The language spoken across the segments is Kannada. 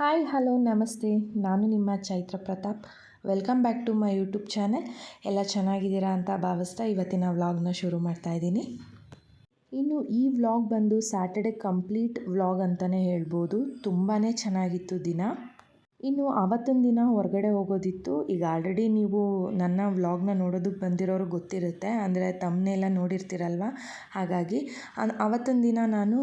ಹಾಯ್ ಹಲೋ ನಮಸ್ತೆ. ನಾನು ನಿಮ್ಮ Chaitra Pratap. Welcome back to my YouTube channel ಎಲ್ಲ ಚೆನ್ನಾಗಿದ್ದೀರಾ ಅಂತ ಭಾವಿಸ್ತಾ ಇವತ್ತಿನ ವ್ಲಾಗ್ನ ಶುರು ಮಾಡ್ತಾ ಇದ್ದೀನಿ. ಇನ್ನು ಈ ವ್ಲಾಗ್ ಬಂದು ಸ್ಯಾಟರ್ಡೆ ಕಂಪ್ಲೀಟ್ ವ್ಲಾಗ್ ಅಂತಲೇ ಹೇಳ್ಬೋದು. ತುಂಬಾ ಚೆನ್ನಾಗಿತ್ತು ದಿನ. ಇನ್ನು ಆವತ್ತಿನ ದಿನ ಹೊರಗಡೆ ಹೋಗೋದಿತ್ತು. ಈಗ ಆಲ್ರೆಡಿ ನೀವು ನನ್ನ ವ್ಲಾಗ್ನ ನೋಡೋದಕ್ಕೆ ಬಂದಿರೋರು ಗೊತ್ತಿರುತ್ತೆ. ಅಂದರೆ ತಮ್ಮನ್ನೆಲ್ಲ ನೋಡಿರ್ತೀರಲ್ವ? ಹಾಗಾಗಿ ಆವತ್ತಿನ ದಿನ ನಾನು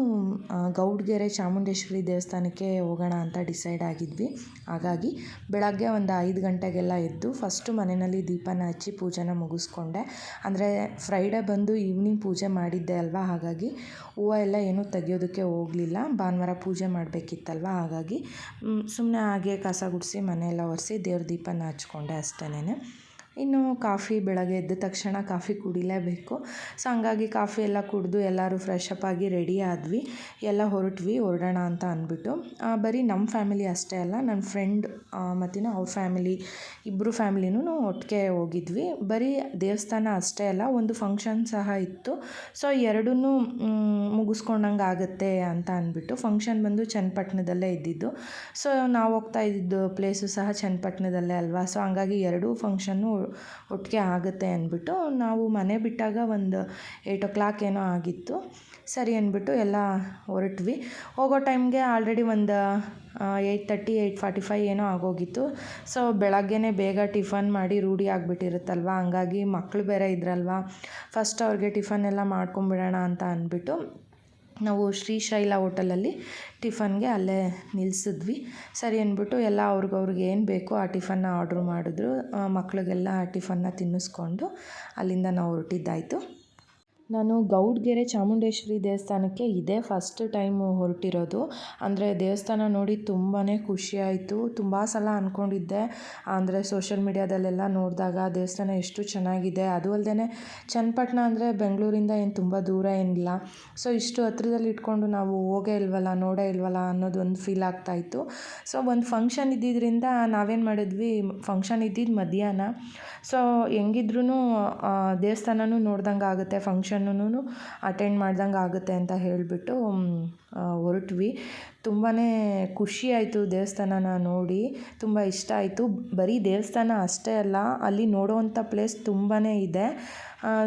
ಗೌಡ್ಗೆರೆ ಚಾಮುಂಡೇಶ್ವರಿ ದೇವಸ್ಥಾನಕ್ಕೆ ಹೋಗೋಣ ಅಂತ ಡಿಸೈಡ್ ಆಗಿದ್ವಿ. ಹಾಗಾಗಿ ಬೆಳಗ್ಗೆ ಒಂದು ಐದು ಗಂಟೆಗೆಲ್ಲ ಎದ್ದು ಫಸ್ಟು ಮನೆಯಲ್ಲಿ ದೀಪನ ಹಚ್ಚಿ ಪೂಜೆನ ಮುಗಿಸ್ಕೊಂಡೆ. ಅಂದರೆ ಫ್ರೈಡೇ ಬಂದು ಈವ್ನಿಂಗ್ ಪೂಜೆ ಮಾಡಿದ್ದೆ ಅಲ್ವಾ? ಹಾಗಾಗಿ ಹೂವು ಎಲ್ಲ ಏನೂ ತೆಗಿಯೋದಕ್ಕೆ ಹೋಗಲಿಲ್ಲ. ಭಾನುವಾರ ಪೂಜೆ ಮಾಡಬೇಕಿತ್ತಲ್ವ? ಹಾಗಾಗಿ ಸುಮ್ಮನೆ ಹಾಗೆ ಕಸ ಗುಡಿಸಿ ಮನೆಯೆಲ್ಲ ಒರೆಸಿ ದೇವ್ರ ದೀಪನ ಹಚ್ಕೊಂಡೆ ಅಷ್ಟೇನೆ ಇನ್ನು ಕಾಫಿ ಬೆಳಗ್ಗೆ ಎದ್ದ ತಕ್ಷಣ ಕಾಫಿ ಕುಡಿಲೇಬೇಕು. ಸೊ, ಹಂಗಾಗಿ ಕಾಫಿ ಎಲ್ಲ ಕುಡಿದು ಎಲ್ಲರೂ ಫ್ರೆಶ್ ಅಪ್ ಆಗಿ ರೆಡಿ ಆದ್ವಿ. ಎಲ್ಲ ಹೊರಟ್ವಿ, ಹೊರಡೋಣ ಅಂತ ಅಂದ್ಬಿಟ್ಟು. ಬರೀ ನಮ್ಮ ಫ್ಯಾಮಿಲಿ ಅಷ್ಟೇ ಅಲ್ಲ ನನ್ನ ಫ್ರೆಂಡ್ ಮತ್ತು ಅವ್ರ ಫ್ಯಾಮಿಲಿ ಇಬ್ಬರು ಫ್ಯಾಮಿಲಿನೂ ಒಟ್ಟಿಗೆ ಹೋಗಿದ್ವಿ. ಬರೀ ದೇವಸ್ಥಾನ ಅಷ್ಟೇ ಅಲ್ಲ, ಒಂದು ಫಂಕ್ಷನ್ ಸಹ ಇತ್ತು. ಸೊ ಎರಡೂ ಮುಗಿಸ್ಕೊಂಡಂಗೆ ಆಗುತ್ತೆ ಅಂತ ಅಂದ್ಬಿಟ್ಟು ಫಂಕ್ಷನ್ ಬಂದು ಚನ್ನಪಟ್ಟಣದಲ್ಲೇ ಇದ್ದಿದ್ದು. ಸೊ, ನಾವು ಹೋಗ್ತಾ ಇದ್ದಿದ್ದು ಪ್ಲೇಸು ಸಹ ಚನ್ನಪಟ್ಟಣದಲ್ಲೇ ಅಲ್ವಾ? ಸೊ, ಹಂಗಾಗಿ ಎರಡೂ ಫಂಕ್ಷನ್ನು ಒಟ್ಟಿಗೆ ಆಗುತ್ತೆ ಅಂದ್ಬಿಟ್ಟು ನಾವು ಮನೆ ಬಿಟ್ಟಾಗ ಒಂದು ಏಯ್ಟ್ ಓ ಕ್ಲಾಕ್ ಏನೋ ಆಗಿತ್ತು. ಸರಿ ಅಂದ್ಬಿಟ್ಟು ಎಲ್ಲ ಹೊರಟ್ವಿ. ಹೋಗೋ ಟೈಮ್ಗೆ ಆಲ್ರೆಡಿ ಒಂದು eight thirty eight forty five ಏನೋ ಆಗೋಗಿತ್ತು. ಸೊ ಬೆಳಗ್ಗೆನೇ ಬೇಗ ಟಿಫನ್ ಮಾಡಿ ರೂಢಿ ಆಗಿಬಿಟ್ಟಿರುತ್ತಲ್ವ? ಹಂಗಾಗಿ ಮಕ್ಕಳು ಬೇರೆ ಇದ್ರಲ್ವ? ಫಸ್ಟ್ ಅವ್ರಿಗೆ ಟಿಫನ್ ಎಲ್ಲ ಮಾಡ್ಕೊಂಬಿಡೋಣ ಅಂತ ಅಂದ್ಬಿಟ್ಟು ನಾವು ಶ್ರೀಶೈಲ ಹೋಟೆಲಲ್ಲಿ ಟಿಫನ್ಗೆ ಅಲ್ಲೇ ನಿಲ್ಲಿಸಿದ್ವಿ ಸರಿ ಅಂದ್ಬಿಟ್ಟು ಎಲ್ಲ ಅವ್ರಿಗವ್ರಿಗೆ ಏನು ಬೇಕೋ ಆ ಟಿಫನ್ನ ಆರ್ಡ್ರು ಮಾಡಿದ್ರು. ಮಕ್ಳಿಗೆಲ್ಲ ಟಿಫನ್ನ ತಿನ್ನಿಸ್ಕೊಂಡು ಅಲ್ಲಿಂದ ನಾವು ಹೊರಟಿದ್ದಾಯಿತು. ನಾನು ಗೌಡ್ಗೆರೆ ಚಾಮುಂಡೇಶ್ವರಿ ದೇವಸ್ಥಾನಕ್ಕೆ ಇದೇ ಫಸ್ಟ್ ಟೈಮು ಹೊರಟಿರೋದು. ಅಂದರೆ ದೇವಸ್ಥಾನ ನೋಡಿ ತುಂಬಾ ಖುಷಿಯಾಯಿತು ತುಂಬ ಸಲ ಅಂದ್ಕೊಂಡಿದ್ದೆ ಅಂದರೆ ಸೋಷಿಯಲ್ ಮೀಡ್ಯಾದಲ್ಲೆಲ್ಲ ನೋಡಿದಾಗ ದೇವಸ್ಥಾನ ಎಷ್ಟು ಚೆನ್ನಾಗಿದೆ. ಅದು ಅಲ್ಲದೆ ಚನ್ನಪಟ್ಟಣ ಅಂದರೆ ಬೆಂಗಳೂರಿಂದ ಏನು ತುಂಬ ದೂರ ಏನಿಲ್ಲ. ಸೊ ಇಷ್ಟು ಹತ್ರದಲ್ಲಿ ಇಟ್ಕೊಂಡು ನಾವು ಹೋಗೇ ಇಲ್ವಲ್ಲ, ನೋಡೇ ಇಲ್ವಲ್ಲ ಅನ್ನೋದು ಒಂದು ಫೀಲ್ ಆಗ್ತಾಯಿತ್ತು ಸೊ ಒಂದು ಫಂಕ್ಷನ್ ಇದ್ದಿದ್ದರಿಂದ ನಾವೇನು ಮಾಡಿದ್ವಿ ಫಂಕ್ಷನ್ ಇದ್ದಿದ್ದು ಮಧ್ಯಾಹ್ನ. ಸೊ ಹೆಂಗಿದ್ರೂ ದೇವಸ್ಥಾನನೂ ನೋಡ್ದಂಗೆ ಆಗುತ್ತೆ ಫಂಕ್ಷನ್ನೂ ಅಟೆಂಡ್ ಮಾಡ್ದಂಗೆ ಆಗುತ್ತೆ ಅಂತ ಹೇಳಿಬಿಟ್ಟು ಹೊರಟ್ವಿ. ತುಂಬಾ ಖುಷಿ ಆಯಿತು ದೇವಸ್ಥಾನನ ನೋಡಿ. ತುಂಬ ಇಷ್ಟ ಆಯಿತು. ಬರೀ ದೇವಸ್ಥಾನ ಅಷ್ಟೇ ಅಲ್ಲ, ಅಲ್ಲಿ ನೋಡೋವಂಥ ಪ್ಲೇಸ್ ತುಂಬಾ ಇದೆ.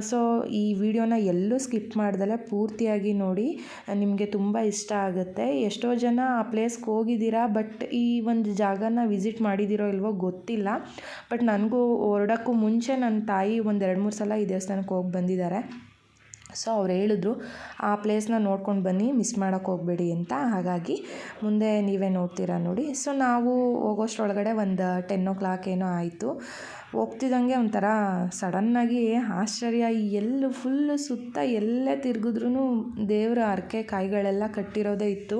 ಸೊ ಈ ವಿಡಿಯೋನ ಎಲ್ಲೂ ಸ್ಕಿಪ್ ಮಾಡ್ದಲೆ ಪೂರ್ತಿಯಾಗಿ ನೋಡಿ. ನಿಮಗೆ ತುಂಬ ಇಷ್ಟ ಆಗುತ್ತೆ. ಎಷ್ಟೋ ಜನ ಆ ಪ್ಲೇಸ್ಗೆ ಹೋಗಿದ್ದೀರಾ ಬಟ್ ಈ ಒಂದು ಜಾಗನ ವಿಸಿಟ್ ಮಾಡಿದ್ದೀರೋ ಇಲ್ವೋ ಗೊತ್ತಿಲ್ಲ. ಬಟ್ ನನಗೂ ಹೊರಡೋಕ್ಕೂ ಮುಂಚೆ ನನ್ನ ತಾಯಿ ಒಂದು ಎರಡು ಮೂರು ಸಲ ಈ ದೇವಸ್ಥಾನಕ್ಕೆ ಹೋಗಿ ಬಂದಿದ್ದಾರೆ. ಸೊ ಅವ್ರು ಹೇಳಿದ್ರು, ಆ ಪ್ಲೇಸ್ನ ನೋಡ್ಕೊಂಡು ಬನ್ನಿ ಮಿಸ್ ಮಾಡೋಕ್ಕೆ ಹೋಗಬೇಡಿ ಅಂತ. ಹಾಗಾಗಿ ಮುಂದೆ ನೀವೇ ನೋಡ್ತೀರಾ ನೋಡಿ. ಸೊ ನಾವು ಹೋಗೋಷ್ಟ್ರೊಳಗಡೆ ಒಂದು ಟೆನ್ ಓ ಕ್ಲಾಕ್ ಏನೋ ಆಯಿತು. ಹೋಗ್ತಿದ್ದಂಗೆ ಒಂಥರ ಸಡನ್ನಾಗಿ ಆಶ್ಚರ್ಯ. ಎಲ್ಲ ಫುಲ್ಲು ಸುತ್ತ ಎಲ್ಲೇ ತಿರುಗಿದ್ರೂ ದೇವರ ಅರಕೆ ಕಾಯಿಗಳೆಲ್ಲ ಕಟ್ಟಿರೋದೇ ಇತ್ತು.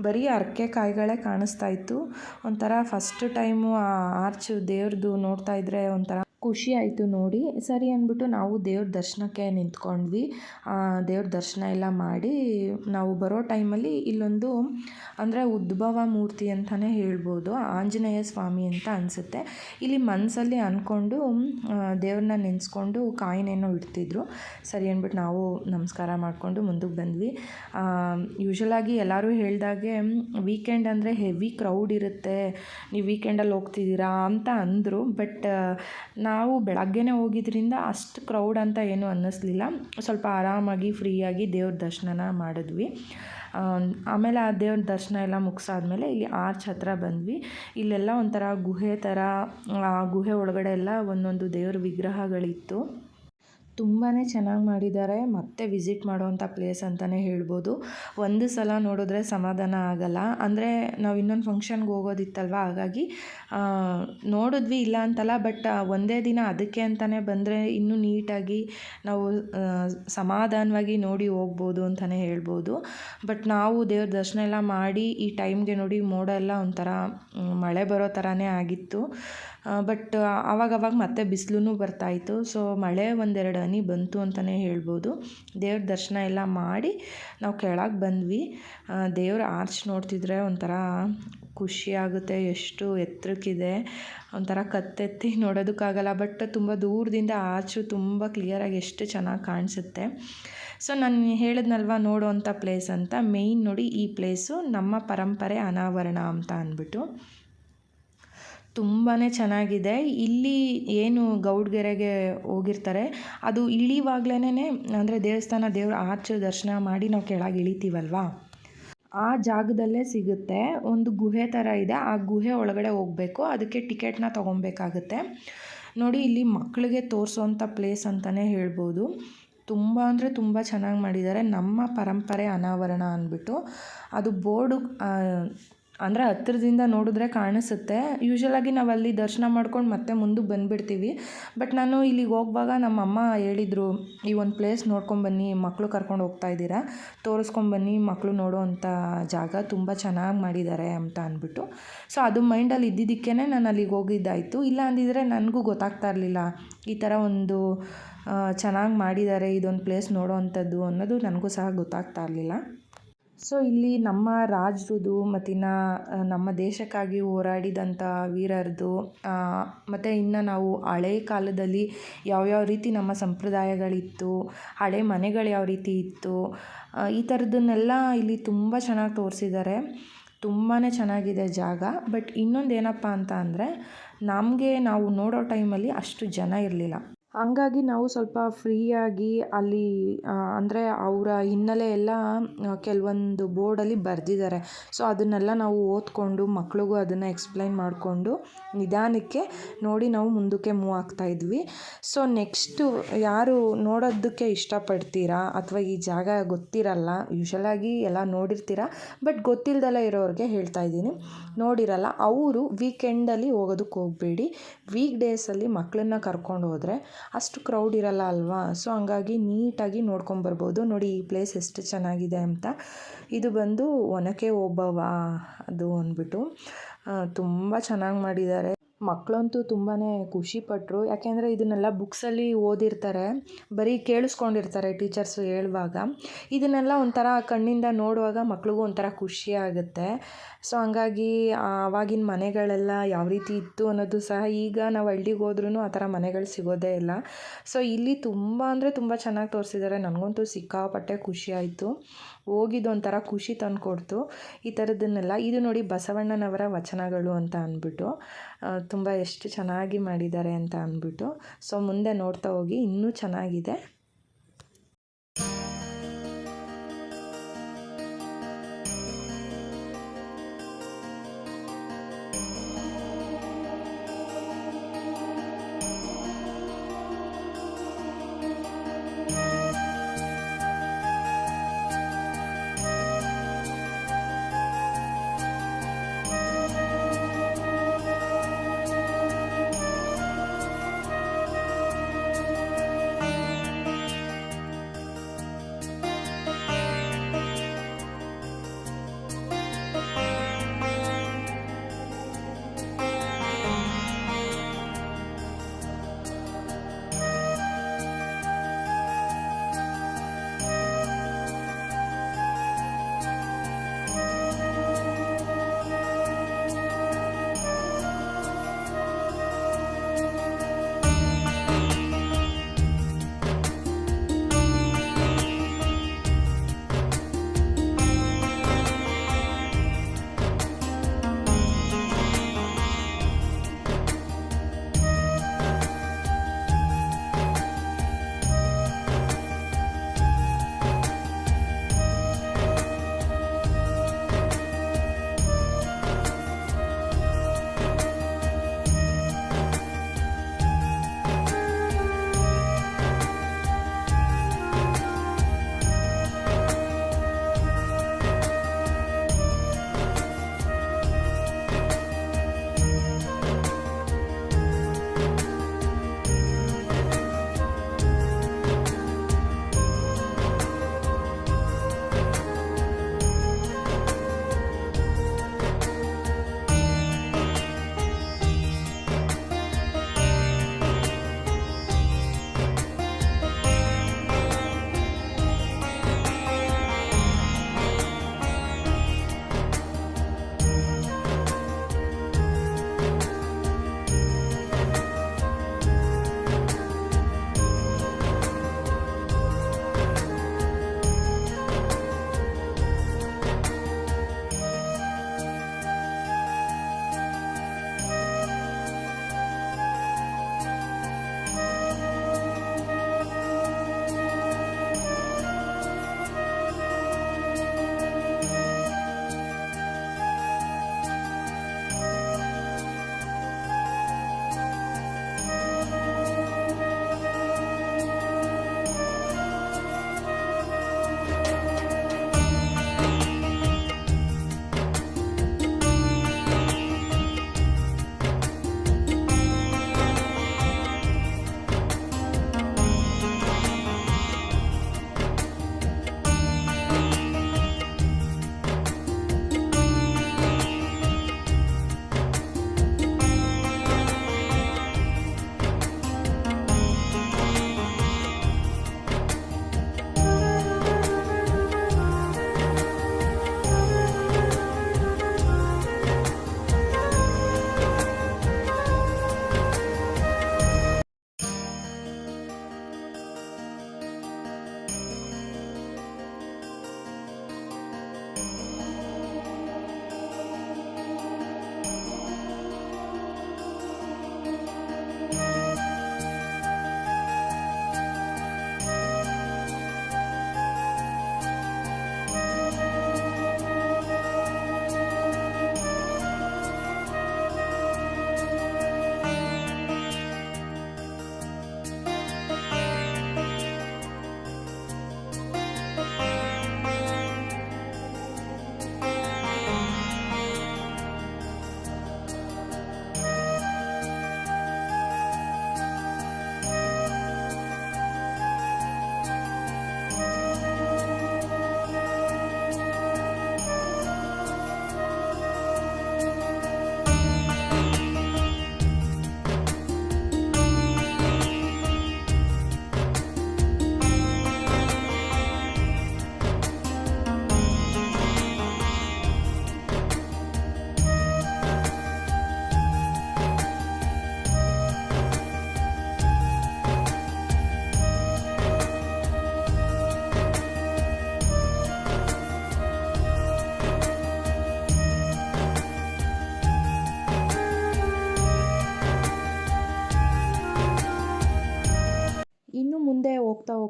ಬರೀ ಅರಕೆ ಕಾಯಿಗಳೇ ಕಾಣಿಸ್ತಾ ಇತ್ತು. ಒಂಥರ ಫಸ್ಟ್ ಟೈಮು ಆ ಆರ್ಚು ದೇವ್ರದ್ದು ನೋಡ್ತಾ ಇದ್ದರೆ ಒಂಥರ ಖುಷಿ ಆಯಿತು ನೋಡಿ. ಸರಿ ಅಂದ್ಬಿಟ್ಟು ನಾವು ದೇವ್ರ ದರ್ಶನಕ್ಕೆ ನಿಂತ್ಕೊಂಡ್ವಿ. ದೇವ್ರ ದರ್ಶನ ಎಲ್ಲ ಮಾಡಿ ನಾವು ಬರೋ ಟೈಮಲ್ಲಿ ಇಲ್ಲೊಂದು ಅಂದರೆ ಉದ್ಭವ ಮೂರ್ತಿ ಅಂತಲೇ ಹೇಳ್ಬೋದು. ಆಂಜನೇಯ ಸ್ವಾಮಿ ಅಂತ ಅನಿಸುತ್ತೆ. ಇಲ್ಲಿ ಮನಸ್ಸಲ್ಲಿ ಅಂದ್ಕೊಂಡು ದೇವ್ರನ್ನ ನೆನೆಸ್ಕೊಂಡು ಕಾಯಿನೇನೋ ಇಡ್ತಿದ್ರು. ಸರಿ ಅಂದ್ಬಿಟ್ಟು ನಾವು ನಮಸ್ಕಾರ ಮಾಡಿಕೊಂಡು ಮುಂದಕ್ಕೆ ಬಂದ್ವಿ. ಯೂಶ್ವಲಾಗಿ ಎಲ್ಲರೂ ಹೇಳಿದಾಗೆ ವೀಕೆಂಡ್ ಅಂದರೆ ಹೆವಿ ಕ್ರೌಡ್ ಇರುತ್ತೆ. ನೀವು ವೀಕೆಂಡಲ್ಲಿ ಹೋಗ್ತಿದ್ದೀರಾ? ಅಂತ ಅಂದರು. ಬಟ್ ನಾವು ಬೆಳಗ್ಗೆನೇ ಹೋಗಿದ್ದರಿಂದ ಅಷ್ಟು ಕ್ರೌಡ್ ಅಂತ ಏನೂ ಅನ್ನಿಸ್ಲಿಲ್ಲ. ಸ್ವಲ್ಪ ಆರಾಮಾಗಿ ಫ್ರೀಯಾಗಿ ದೇವ್ರ ದರ್ಶನನ ಮಾಡಿದ್ವಿ. ಆಮೇಲೆ ಆ ದೇವ್ರ ದರ್ಶನ ಎಲ್ಲ ಮುಗಿಸಾದ್ಮೇಲೆ ಇಲ್ಲಿ ಆರ್ಚ್ ಹತ್ರ ಬಂದ್ವಿ. ಇಲ್ಲೆಲ್ಲ ಒಂಥರ ಗುಹೆ ಥರ, ಆ ಗುಹೆ ಒಳಗಡೆ ಎಲ್ಲ ಒಂದೊಂದು ದೇವ್ರ ವಿಗ್ರಹಗಳಿತ್ತು. ತುಂಬಾ ಚೆನ್ನಾಗಿ ಮಾಡಿದ್ದಾರೆ. ಮತ್ತೆ ವಿಸಿಟ್ ಮಾಡುವಂಥ ಪ್ಲೇಸ್ ಅಂತಲೇ ಹೇಳ್ಬೋದು. ಒಂದು ಸಲ ನೋಡಿದ್ರೆ ಸಮಾಧಾನ ಆಗಲ್ಲ. ಅಂದರೆ ನಾವು ಇನ್ನೊಂದು ಫಂಕ್ಷನ್ಗೆ ಹೋಗೋದಿತ್ತಲ್ವ? ಹಾಗಾಗಿ ನೋಡಿದ್ವಿ ಇಲ್ಲ ಅಂತಲ್ಲ ಬಟ್ ಒಂದೇ ದಿನ ಅದಕ್ಕೆ ಅಂತಲೇ ಬಂದರೆ ಇನ್ನೂ ನೀಟಾಗಿ ನಾವು ಸಮಾಧಾನವಾಗಿ ನೋಡಿ ಹೋಗ್ಬೋದು ಅಂತಲೇ ಹೇಳ್ಬೋದು. ಬಟ್ ನಾವು ದೇವ್ರ ದರ್ಶನ ಎಲ್ಲ ಮಾಡಿ ಈ ಟೈಮ್ಗೆ ನೋಡಿ ಮೋಡ ಎಲ್ಲ ಒಂಥರ ಮಳೆ ಬರೋ ಥರನೇ ಆಗಿತ್ತು. ಬಟ್ ಆವಾಗವಾಗ ಮತ್ತೆ ಬಿಸಿಲೂ ಬರ್ತಾಯಿತ್ತು. ಸೊ ಮಳೆ ಒಂದೆರಡು ಹನಿ ಬಂತು ಅಂತಲೇ ಹೇಳ್ಬೋದು. ದೇವ್ರ ದರ್ಶನ ಎಲ್ಲ ಮಾಡಿ ನಾವು ಕೆಳಗೆ ಬಂದ್ವಿ. ದೇವ್ರ ಆರ್ಚ್ ನೋಡ್ತಿದ್ರೆ ಒಂಥರ ಖುಷಿ ಆಗುತ್ತೆ, ಎಷ್ಟು ಎತ್ತರಕ್ಕಿದೆ, ಒಂಥರ ಕತ್ತೆತ್ತಿ ನೋಡೋದಕ್ಕಾಗಲ್ಲ ಬಟ್ ತುಂಬ ದೂರದಿಂದ ಆರ್ಚು ತುಂಬ ಕ್ಲಿಯರಾಗಿ ಎಷ್ಟು ಚೆನ್ನಾಗಿ ಕಾಣಿಸುತ್ತೆ. ಸೊ ನಾನು ಹೇಳಿದ್ನಲ್ವ, ನೋಡುವಂಥ ಪ್ಲೇಸ್ ಅಂತ? ಮೇಯ್ನ್ ನೋಡಿ ಈ ಪ್ಲೇಸು ನಮ್ಮ ಪರಂಪರೆ ಅನಾವರಣ ಅಂತ ಅಂದ್ಬಿಟ್ಟು. ತುಂಬಾ ಚೆನ್ನಾಗಿದೆ. ಇಲ್ಲಿ ಏನು ಗೌಡ್ಗೆರೆಗೆ ಹೋಗಿರ್ತಾರೆ. ಅದು ಇಳಿವಾಗ್ಲೇ ಅಂದರೆ ದೇವಸ್ಥಾನ ದೇವ್ರ ಆರ್ಚ್ ದರ್ಶನ ಮಾಡಿ ನಾವು ಕೆಳಗೆ ಇಳಿತೀವಲ್ವಾ? ಆ ಜಾಗದಲ್ಲೇ ಸಿಗುತ್ತೆ. ಒಂದು ಗುಹೆ ಥರ ಇದೆ. ಆ ಗುಹೆ ಒಳಗಡೆ ಹೋಗಬೇಕು. ಅದಕ್ಕೆ ಟಿಕೆಟ್ನ ತೊಗೊಬೇಕಾಗುತ್ತೆ ನೋಡಿ, ಇಲ್ಲಿ ಮಕ್ಕಳಿಗೆ ತೋರಿಸೋವಂಥ ಪ್ಲೇಸ್ ಅಂತಲೇ ಹೇಳ್ಬೋದು. ತುಂಬ ಅಂದರೆ ತುಂಬ ಚೆನ್ನಾಗಿ ಮಾಡಿದ್ದಾರೆ. ನಮ್ಮ ಪರಂಪರೆ ಅನಾವರಣ ಅಂದ್ಬಿಟ್ಟು. ಅದು ಬೋರ್ಡು ಅಂದರೆ ಹತ್ತಿರದಿಂದ ನೋಡಿದ್ರೆ ಕಾಣಿಸುತ್ತೆ. ಯೂಶ್ವಲಾಗಿ ನಾವು ಅಲ್ಲಿ ದರ್ಶನ ಮಾಡ್ಕೊಂಡು ಮತ್ತೆ ಮುಂದಕ್ಕೆ ಬಂದುಬಿಡ್ತೀವಿ. ಬಟ್ ನಾನು ಇಲ್ಲಿಗೆ ಹೋಗುವಾಗ ನಮ್ಮ ಅಮ್ಮ ಹೇಳಿದರು, ಈ ಒಂದು ಪ್ಲೇಸ್ ನೋಡ್ಕೊಂಬನ್ನಿ ಮಕ್ಕಳು ಕರ್ಕೊಂಡು ಹೋಗ್ತಾ ಇದ್ದೀರಾ ತೋರಿಸ್ಕೊಂಬನ್ನಿ ಮಕ್ಕಳು ನೋಡುವಂಥ ಜಾಗ ತುಂಬ ಚೆನ್ನಾಗಿ ಮಾಡಿದ್ದಾರೆ ಅಂತ ಅಂದ್ಬಿಟ್ಟು. ಸೊ ಅದು ಮೈಂಡಲ್ಲಿ ಇದ್ದಿದ್ದಕ್ಕೇ ನಾನು ಅಲ್ಲಿಗೆ ಹೋಗಿದ್ದಾಯಿತು. ಇಲ್ಲ ಅಂದಿದ್ರೆ ನನಗೂ ಗೊತ್ತಾಗ್ತಾ ಇರಲಿಲ್ಲ. ಈ ಥರ ಒಂದು ಚೆನ್ನಾಗಿ ಮಾಡಿದ್ದಾರೆ, ಇದೊಂದು ಪ್ಲೇಸ್ ನೋಡೋ ಅಂಥದ್ದು ಅನ್ನೋದು ನನಗೂ ಸಹ ಗೊತ್ತಾಗ್ತಾ ಇರಲಿಲ್ಲ. ಸೊ ಇಲ್ಲಿ ನಮ್ಮ ರಾಜರದು ಮತ್ತು ಇನ್ನು ನಮ್ಮ ದೇಶಕ್ಕಾಗಿ ಹೋರಾಡಿದಂಥ ವೀರರದು ಮತ್ತು ಇನ್ನು ನಾವು ಹಳೆ ಕಾಲದಲ್ಲಿ ಯಾವ್ಯಾವ ರೀತಿ ನಮ್ಮ ಸಂಪ್ರದಾಯಗಳಿತ್ತು, ಹಳೆ ಮನೆಗಳು ಯಾವ ರೀತಿ ಇತ್ತು ಈ ಥರದನ್ನೆಲ್ಲ ಇಲ್ಲಿ ತುಂಬ ಚೆನ್ನಾಗಿ ತೋರಿಸಿದ್ದಾರೆ ತುಂಬಾ ಚೆನ್ನಾಗಿದೆ ಜಾಗ. ಬಟ್ ಇನ್ನೊಂದು ಏನಪ್ಪ ಅಂತ ಅಂದರೆ, ನಮಗೆ ನಾವು ನೋಡೋ ಟೈಮಲ್ಲಿ ಅಷ್ಟು ಜನ ಇರಲಿಲ್ಲ. ಹಂಗಾಗಿ ನಾವು ಸ್ವಲ್ಪ ಫ್ರೀಯಾಗಿ ಅಲ್ಲಿ ಅಂದರೆ ಅವರ ಹಿನ್ನೆಲೆ ಎಲ್ಲ ಕೆಲವೊಂದು ಬೋರ್ಡಲ್ಲಿ ಬರೆದಿದ್ದಾರೆ. ಸೊ ಅದನ್ನೆಲ್ಲ ನಾವು ಓದ್ಕೊಂಡು ಮಕ್ಳಿಗೂ ಅದನ್ನು ಎಕ್ಸ್ಪ್ಲೈನ್ ಮಾಡಿಕೊಂಡು ನಿಧಾನಕ್ಕೆ ನೋಡಿ ನಾವು ಮುಂದಕ್ಕೆ ಮೂವ್ ಆಗ್ತಾ ಇದ್ವಿ. ಸೊ ನೆಕ್ಸ್ಟು ಯಾರು ನೋಡೋದಕ್ಕೆ ಇಷ್ಟಪಡ್ತೀರಾ? ಅಥವಾ ಈ ಜಾಗ ಗೊತ್ತಿರಲ್ಲ? ಯೂಶಲಾಗಿ ಎಲ್ಲ ನೋಡಿರ್ತೀರ? ಬಟ್ ಗೊತ್ತಿಲ್ಲದೆಲ್ಲ ಇರೋರಿಗೆ ಹೇಳ್ತಾ ಇದ್ದೀನಿ. ನೋಡಿರಲ್ಲ, ಅವರು ವೀಕೆಂಡಲ್ಲಿ ಹೋಗೋದಕ್ಕೆ ಹೋಗಬೇಡಿ. ವೀಕ್ ಡೇಸಲ್ಲಿ ಮಕ್ಕಳನ್ನ ಕರ್ಕೊಂಡು ಹೋದರೆ ಅಷ್ಟು ಕ್ರೌಡ್ ಇರಲ್ಲ ಅಲ್ವಾ? ಸೊ ಹಂಗಾಗಿ ನೀಟಾಗಿ ನೋಡ್ಕೊಂಬರ್ಬೋದು ನೋಡಿ ಈ ಪ್ಲೇಸ್ ಎಷ್ಟು ಚೆನ್ನಾಗಿದೆ ಅಂತ. ಇದು ಬಂದು ಒನಕೆ ಓಬವ್ವ ಅದು ಅಂದ್ಬಿಟ್ಟು ತುಂಬ ಚೆನ್ನಾಗಿ ಮಾಡಿದ್ದಾರೆ. ಮಕ್ಕಳಂತೂ ತುಂಬಾ ಖುಷಿಪಟ್ಟರು ಯಾಕೆಂದರೆ ಇದನ್ನೆಲ್ಲ ಬುಕ್ಸಲ್ಲಿ ಓದಿರ್ತಾರೆ, ಬರೀ ಕೇಳಿಸ್ಕೊಂಡಿರ್ತಾರೆ ಟೀಚರ್ಸು ಹೇಳುವಾಗ. ಇದನ್ನೆಲ್ಲ ಒಂಥರ ಕಣ್ಣಿಂದ ನೋಡುವಾಗ ಮಕ್ಳಿಗೂ ಒಂಥರ ಖುಷಿ ಆಗುತ್ತೆ. ಸೊ, ಹಂಗಾಗಿ ಆವಾಗಿನ ಮನೆಗಳೆಲ್ಲ ಯಾವ ರೀತಿ ಇತ್ತು ಅನ್ನೋದು ಸಹ ಈಗ ನಾವು ಹಳ್ಳಿಗೆ ಹೋದ್ರೂ ಆ ಥರ ಮನೆಗಳು ಸಿಗೋದೇ ಇಲ್ಲ. ಸೊ, ಇಲ್ಲಿ ತುಂಬ ಅಂದರೆ ತುಂಬ ಚೆನ್ನಾಗಿ ತೋರಿಸಿದ್ದಾರೆ. ನನಗಂತೂ ಸಿಕ್ಕಾಪಟ್ಟೆ ಖುಷಿ ಆಯಿತು. ಹೋಗಿದ್ದು ಒಂಥರ ಖುಷಿ ತಂದುಕೊಡ್ತು. ಈ ಥರದನ್ನೆಲ್ಲ ಇದು ನೋಡಿ ಬಸವಣ್ಣನವರ ವಚನಗಳು ಅಂತ ಅಂದ್ಬಿಟ್ಟು ತುಂಬ ಎಷ್ಟು ಚೆನ್ನಾಗಿ ಮಾಡಿದ್ದಾರೆ ಅಂತ ಅಂದ್ಬಿಟ್ಟು. ಸೊ ಮುಂದೆ ನೋಡ್ತಾ ಹೋಗಿ, ಇನ್ನೂ ಚೆನ್ನಾಗಿದೆ.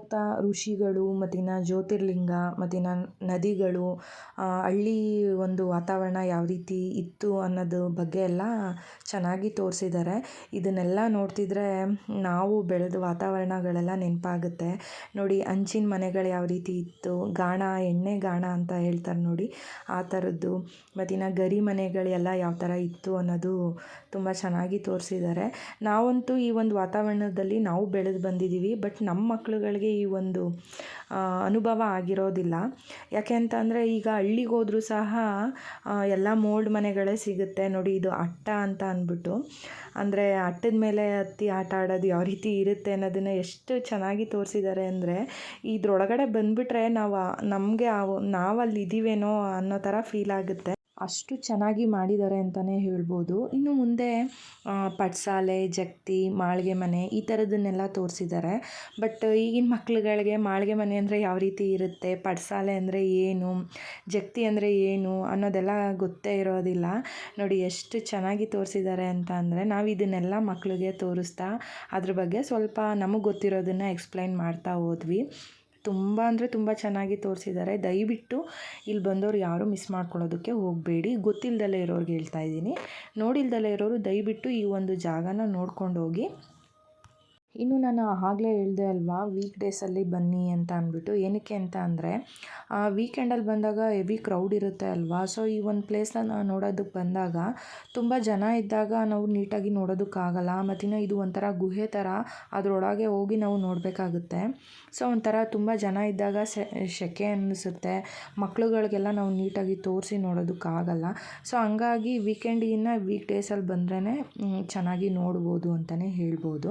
ಹೋಗ್ತಾ ಋಷಿಗಳು, ಮತ್ತಿನ್ನು ಜ್ಯೋತಿರ್ಲಿಂಗ, ಮತ್ತಿನ್ನು ನದಿಗಳು ಹಳ್ಳಿ ಒಂದು ವಾತಾವರಣ ಯಾವ ರೀತಿ ಇತ್ತು ಅನ್ನೋದು ಬಗ್ಗೆ ಎಲ್ಲ ಚೆನ್ನಾಗಿ ತೋರಿಸಿದ್ದಾರೆ ಇದನ್ನೆಲ್ಲ ನೋಡ್ತಿದ್ರೆ ನಾವು ಬೆಳೆದ ವಾತಾವರಣಗಳೆಲ್ಲ ನೆನಪಾಗುತ್ತೆ. ನೋಡಿ ಹಂಚಿನ ಮನೆಗಳು ಯಾವ ರೀತಿ ಇತ್ತು, ಗಾಣ, ಎಣ್ಣೆ ಗಾಣ ಅಂತ ಹೇಳ್ತಾರೆ ನೋಡಿ, ಆ ಥರದ್ದು. ಮತ್ತಿನ್ನು ಗರಿ ಮನೆಗಳೆಲ್ಲ ಯಾವ ಥರ ಇತ್ತು ಅನ್ನೋದು ತುಂಬ ಚೆನ್ನಾಗಿ ತೋರಿಸಿದ್ದಾರೆ. ನಾವಂತೂ ಈ ಒಂದು ವಾತಾವರಣದಲ್ಲಿ ನಾವು ಬೆಳೆದು ಬಂದಿದ್ದೀವಿ. ಬಟ್ ನಮ್ಮ ಮಕ್ಕಳುಗಳಿಗೆ ಈ ಒಂದು ಅನುಭವ ಆಗಿರೋದಿಲ್ಲ. ಯಾಕೆ ಅಂತ ಅಂದರೆ ಈಗ ಹಳ್ಳಿಗೆ ಹೋದರೂ ಸಹ ಎಲ್ಲ ಮೋಲ್ಡ್ ಮನೆಗಳೇ ಸಿಗುತ್ತೆ. ನೋಡಿ ಇದು ಅಟ್ಟ ಅಂತ ಅಂದ್ಬಿಟ್ಟು. ಅಂದರೆ ಅಟ್ಟದ ಮೇಲೆ ಹತ್ತಿ ಆಟ ಆಡೋದು ಯಾವ ರೀತಿ ಇರುತ್ತೆ ಅನ್ನೋದನ್ನು ಎಷ್ಟು ಚೆನ್ನಾಗಿ ತೋರಿಸಿದ್ದಾರೆ ಅಂದರೆ, ಇದ್ರೊಳಗಡೆ ಬಂದುಬಿಟ್ರೆ ನಾವು, ನಮಗೆ ನಾವು ಅಲ್ಲಿ ಇದ್ದೀವೇನೋ ಅನ್ನೋ ಥರ ಫೀಲ್ ಆಗುತ್ತೆ. ಅಷ್ಟು ಚೆನ್ನಾಗಿ ಮಾಡಿದ್ದಾರೆ ಅಂತಲೇ ಹೇಳ್ಬೋದು. ಇನ್ನು ಮುಂದೆ ಪಡ್ಸಾಲೆ ಜಗ್ತಿ, ಮಾಳಿಗೆ ಮನೆ ಈ ಥರದನ್ನೆಲ್ಲ ತೋರಿಸಿದ್ದಾರೆ. ಬಟ್ ಈಗಿನ ಮಕ್ಳುಗಳಿಗೆ ಮಾಳಿಗೆ ಮನೆ ಅಂದರೆ ಯಾವ ರೀತಿ ಇರುತ್ತೆ ಪಡ್ಸಾಲೆ ಅಂದರೆ ಏನು, ಜಗ್ತಿ ಅಂದರೆ ಏನು ಅನ್ನೋದೆಲ್ಲ ಗೊತ್ತೇ ಇರೋದಿಲ್ಲ. ನೋಡಿ, ಎಷ್ಟು ಚೆನ್ನಾಗಿ ತೋರಿಸಿದ್ದಾರೆ ಅಂತ ಅಂದರೆ ನಾವು ಇದನ್ನೆಲ್ಲ ಮಕ್ಕಳಿಗೆ ತೋರಿಸ್ತಾ, ಅದ್ರ ಬಗ್ಗೆ ಸ್ವಲ್ಪ ನಮಗೆ ಗೊತ್ತಿರೋದನ್ನು ಎಕ್ಸ್ಪ್ಲೈನ್ ಮಾಡ್ತಾ ಹೋದ್ವಿ. ತುಂಬ ಅಂದರೆ ತುಂಬ ಚೆನ್ನಾಗಿ ತೋರಿಸಿದ್ದಾರೆ. ದಯವಿಟ್ಟು ಇಲ್ಲಿ ಬಂದವರು ಯಾರೂ ಮಿಸ್ ಮಾಡ್ಕೊಳ್ಳೋದಕ್ಕೆ ಹೋಗಬೇಡಿ. ಗೊತ್ತಿಲ್ಲದಲ್ಲೇ ಇರೋರಿಗೆ ಹೇಳ್ತಾ ಇದ್ದೀನಿ. ನೋಡಿಲ್ದಲೇ ಇರೋರು ದಯವಿಟ್ಟು ಈ ಒಂದು ಜಾಗನ ನೋಡ್ಕೊಂಡು ಹೋಗಿ ಇನ್ನು ನಾನು ಆಗಲೇ ಹೇಳಿದೆ ಅಲ್ವಾ ವೀಕ್ ಡೇಸಲ್ಲಿ ಬನ್ನಿ ಅಂತ ಅಂದ್ಬಿಟ್ಟು. ಏನಕ್ಕೆ ಅಂತ ಅಂದರೆ ವೀಕೆಂಡಲ್ಲಿ ಬಂದಾಗ ಹೆವಿ ಕ್ರೌಡ್ ಇರುತ್ತೆ ಅಲ್ವಾ? ಸೊ ಈ ಒಂದು ಪ್ಲೇಸ್ನ ನೋಡೋದಕ್ಕೆ ಬಂದಾಗ ತುಂಬ ಜನ ಇದ್ದಾಗ ನಾವು ನೀಟಾಗಿ ನೋಡೋದಕ್ಕಾಗಲ್ಲ. ಮತ್ತಿನ್ನು ಇದು ಒಂಥರ ಗುಹೆ ಥರ ಅದರೊಳಗೆ ಹೋಗಿ ನಾವು ನೋಡಬೇಕಾಗುತ್ತೆ. ಸೊ ಒಂಥರ ತುಂಬ ಜನ ಇದ್ದಾಗ ಸೆಕೆ ಅನ್ನಿಸುತ್ತೆ ಮಕ್ಕಳುಗಳಿಗೆಲ್ಲ ನಾವು ನೀಟಾಗಿ ತೋರಿಸಿ ನೋಡೋದಕ್ಕಾಗಲ್ಲ. ಸೊ ಹಂಗಾಗಿ ವೀಕೆಂಡಿಗಿನ್ನ ವೀಕ್ ಡೇಸಲ್ಲಿ ಬಂದ್ರೇ ಚೆನ್ನಾಗಿ ನೋಡ್ಬೋದು ಅಂತಲೇ ಹೇಳ್ಬೋದು.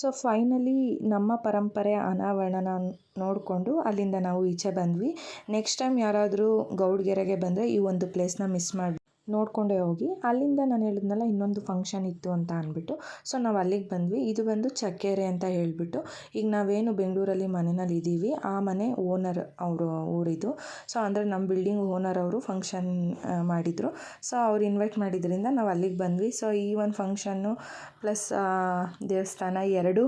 ಸೊ ಫೈನಲಿ ನಮ್ಮ ಪರಂಪರೆ ಅನಾವರಣನ ನೋಡಿಕೊಂಡು ಅಲ್ಲಿಂದ ನಾವು ಈಚೆ ಬಂದ್ವಿ. ನೆಕ್ಸ್ಟ್ ಟೈಮ್ ಯಾರಾದರೂ ಗೌಡ್ಗೆರೆಗೆ ಬಂದರೆ ಈ ಒಂದು ಪ್ಲೇಸ್ನ ಮಿಸ್ ಮಾಡಿ ನೋಡಿಕೊಂಡೇ ಹೋಗಿ, ಅಲ್ಲಿಂದ ನಾನು ಹೇಳಿದ್ನಲ್ಲ ಇನ್ನೊಂದು ಫಂಕ್ಷನ್ ಇತ್ತು ಅಂತ ಅಂದ್ಬಿಟ್ಟು. ಸೊ ನಾವು ಅಲ್ಲಿಗೆ ಬಂದ್ವಿ. ಇದು ಬಂದು ಚಕ್ಕೆರೆ ಅಂತ ಹೇಳಿಬಿಟ್ಟು, ಈಗ ನಾವೇನು ಬೆಂಗಳೂರಲ್ಲಿ ಮನೆಯಲ್ಲಿ ಇದ್ದೀವಿ ಆ ಮನೆ ಓನರ್ ಅವರು, ಊರಿದು. ಸೊ ಅಂದರೆ ನಮ್ಮ ಬಿಲ್ಡಿಂಗ್ ಓನರ್ ಅವರು ಫಂಕ್ಷನ್ ಮಾಡಿದರು. ಸೊ ಅವ್ರು ಇನ್ವೈಟ್ ಮಾಡಿದ್ರಿಂದ ನಾವು ಅಲ್ಲಿಗೆ ಬಂದ್ವಿ. ಸೊ ಈ ಒಂದು ಫಂಕ್ಷನ್ನು ಪ್ಲಸ್ ದೇವಸ್ಥಾನ ಎರಡೂ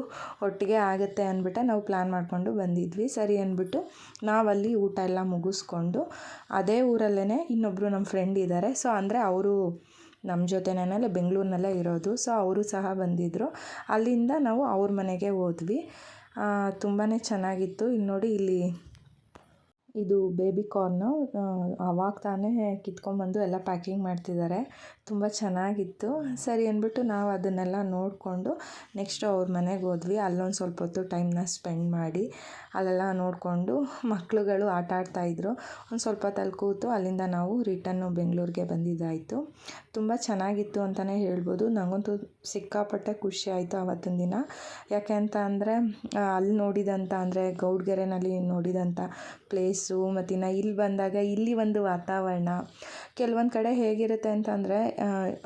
ಒಟ್ಟಿಗೆ ಆಗುತ್ತೆ ಅಂದ್ಬಿಟ್ಟು ನಾವು ಪ್ಲ್ಯಾನ್ ಮಾಡಿಕೊಂಡು ಬಂದಿದ್ವಿ. ಸರಿ ಅಂದ್ಬಿಟ್ಟು ನಾವಲ್ಲಿ ಊಟ ಎಲ್ಲ ಮುಗಿಸ್ಕೊಂಡು, ಅದೇ ಊರಲ್ಲೇ ಇನ್ನೊಬ್ಬರು ನಮ್ಮ ಫ್ರೆಂಡ್ ಇದ್ದಾರೆ ಸೊ ಅಂದರೆ ಅವರು ನಮ್ಮ ಜೊತೆನೇ ಬೆಂಗಳೂರಿನಲ್ಲೇ ಇರೋದು. ಸೊ ಅವರು ಸಹ ಬಂದಿದ್ದರು ಅಲ್ಲಿಂದ ನಾವು ಅವ್ರ ಮನೆಗೆ ಹೋದ್ವಿ. ತುಂಬಾ ಚೆನ್ನಾಗಿತ್ತು. ಇಲ್ಲಿ ನೋಡಿ, ಇಲ್ಲಿ ಇದು ಬೇಬಿ ಕಾರ್ನು ಅವಾಗ ತಾನೇ ಕಿತ್ಕೊಂಡ್ಬಂದು ಎಲ್ಲ ಪ್ಯಾಕಿಂಗ್ ಮಾಡ್ತಿದ್ದಾರೆ ತುಂಬ ಚೆನ್ನಾಗಿತ್ತು. ಸರಿ ಅಂದ್ಬಿಟ್ಟು ನಾವು ಅದನ್ನೆಲ್ಲ ನೋಡಿಕೊಂಡು ನೆಕ್ಸ್ಟು ಅವ್ರ ಮನೆಗೆ ಹೋದ್ವಿ. ಅಲ್ಲೊಂದು ಸ್ವಲ್ಪ ಹೊತ್ತು ಟೈಮ್ನ ಸ್ಪೆಂಡ್ ಮಾಡಿ. ಅಲ್ಲೆಲ್ಲ ನೋಡಿಕೊಂಡು ಮಕ್ಳುಗಳು ಆಟ ಆಡ್ತಾಯಿದ್ರು ಒಂದು ಸ್ವಲ್ಪ ಹೊತ್ತು ಕೂತು ಅಲ್ಲಿಂದ ನಾವು ರಿಟನ್ನು ಬೆಂಗಳೂರಿಗೆ ಬಂದಿದ್ದಾಯಿತು. ತುಂಬ ಚೆನ್ನಾಗಿತ್ತು ಅಂತಲೇ ಹೇಳ್ಬೋದು. ನನಗಂತೂ ಸಿಕ್ಕಾಪಟ್ಟೆ ಖುಷಿ ಆಯಿತು ಆವತ್ತಿನ ದಿನ. ಯಾಕೆ ಅಂತ ಅಂದರೆ ಅಲ್ಲಿ ನೋಡಿದಂಥ ಅಂದರೆ ಗೌಡ್ಗೆರೆನಲ್ಲಿ ನೋಡಿದಂಥ ಪ್ಲೇಸು ಮತ್ತು ಇನ್ನು ಇಲ್ಲಿ ಬಂದಾಗ ಇಲ್ಲಿ ಒಂದು ವಾತಾವರಣ. ಕೆಲವೊಂದು ಕಡೆ ಹೇಗಿರುತ್ತೆ ಅಂತಂದರೆ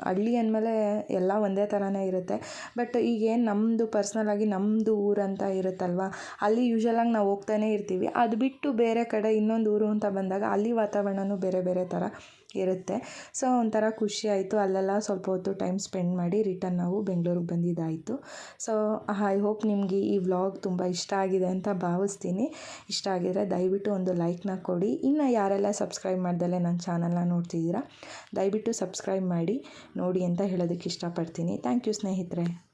ಹಳ್ಳಿ ಅಂದಮೇಲೆ ಎಲ್ಲ ಒಂದೇ ಥರನೇ ಇರುತ್ತೆ. ಬಟ್ ಈಗೇನು ನಮ್ಮದು ಪರ್ಸ್ನಲ್ ಆಗಿ ನಮ್ಮದು ಊರಂತ ಇರುತ್ತಲ್ವ? ಅಲ್ಲಿ ಯೂಶ್ವಲಾಗಿ ನಾವು ಹೋಗ್ತಾನೆ ಇರ್ತೀವಿ. ಅದು ಬಿಟ್ಟು ಬೇರೆ ಕಡೆ ಇನ್ನೊಂದು ಊರು ಅಂತ ಬಂದಾಗ ಅಲ್ಲಿ ವಾತಾವರಣವೂ ಬೇರೆ ಬೇರೆ ಥರ ಇರುತ್ತೆ. ಸೊ, ಒಂಥರ ಖುಷಿ ಆಯಿತು. ಅಲ್ಲೆಲ್ಲ ಸ್ವಲ್ಪ ಹೊತ್ತು ಟೈಮ್ ಸ್ಪೆಂಡ್ ಮಾಡಿ ರಿಟರ್ನ್ ನಾವು ಬೆಂಗಳೂರಿಗೆ ಬಂದಿದ್ದಾಯಿತು. ಸೊ ಐ ಹೋಪ್ ನಿಮಗೆ ಈ ವ್ಲಾಗ್ ತುಂಬ ಇಷ್ಟ ಆಗಿದೆ ಅಂತ ಭಾವಿಸ್ತೀನಿ. ಇಷ್ಟ ಆಗಿದರೆ ದಯವಿಟ್ಟು ಒಂದು ಲೈಕ್ನ ಕೊಡಿ. ಇನ್ನು ಯಾರೆಲ್ಲ ಸಬ್ಸ್ಕ್ರೈಬ್ ಮಾಡ್ದಲೇ ನನ್ನ ಚಾನಲ್ನ ನೋಡ್ತಿದ್ದೀರಾ, ದಯವಿಟ್ಟು ಸಬ್ಸ್ಕ್ರೈಬ್ ಮಾಡಿ ನೋಡಿ ಅಂತ ಹೇಳೋದಕ್ಕೆ ಇಷ್ಟಪಡ್ತೀನಿ. ಥ್ಯಾಂಕ್ ಯು ಸ್ನೇಹಿತರೆ.